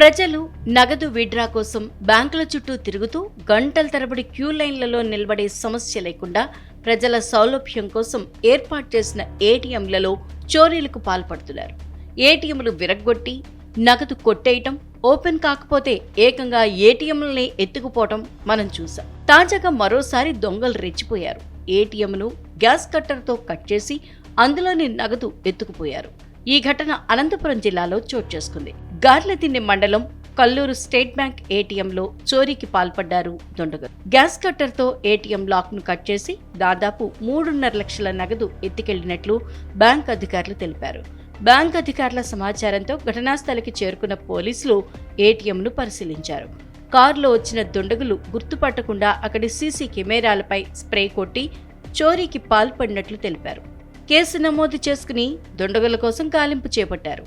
ప్రజలు నగదు విడ్రా కోసం బ్యాంకుల చుట్టూ తిరుగుతూ గంటల తరబడి క్యూ లైన్లలో నిలబడే సమస్య లేకుండా ప్రజల సౌలభ్యం కోసం ఏర్పాటు చేసిన ఏటీఎంలలో చోరీలకు పాల్పడుతున్నారు. ఏటీఎంలు విరగ్గొట్టి నగదు కొట్టేయటం ఓపెన్ కాకపోతే ఏకంగా ఏటీఎంలని ఎత్తుకుపోవటం మనం చూసాం తాజాగా మరోసారి దొంగలు రెచ్చిపోయారు. ఏటీఎంను గ్యాస్ కట్టర్తో కట్ చేసి అందులోని నగదు ఎత్తుకుపోయారు. ఈ ఘటన అనంతపురం జిల్లాలో చోటు చేసుకుంది. గార్లదిన్నె మండలం కల్లూరు స్టేట్ బ్యాంక్ ఏటీఎంలో చోరీకి పాల్పడ్డారు దొండగలు గ్యాస్ కట్టర్తో ఏటీఎం లాక్ను కట్ చేసి దాదాపు మూడున్నర లక్షల నగదు ఎత్తికెళ్ళినట్లు బ్యాంక్ అధికారులు తెలిపారు. బ్యాంక్ అధికారుల సమాచారంతో ఘటనాస్థలికి చేరుకున్న పోలీసులు ఏటీఎంను పరిశీలించారు. కారులో వచ్చిన దుండగులు గుర్తుపట్టకుండా అక్కడి సీసీ కెమెరాలపై స్ప్రే కొట్టి చోరీకి పాల్పడినట్లు తెలిపారు. కేసు నమోదు చేసుకుని దుండగుల కోసం గాలింపు చేపట్టారు.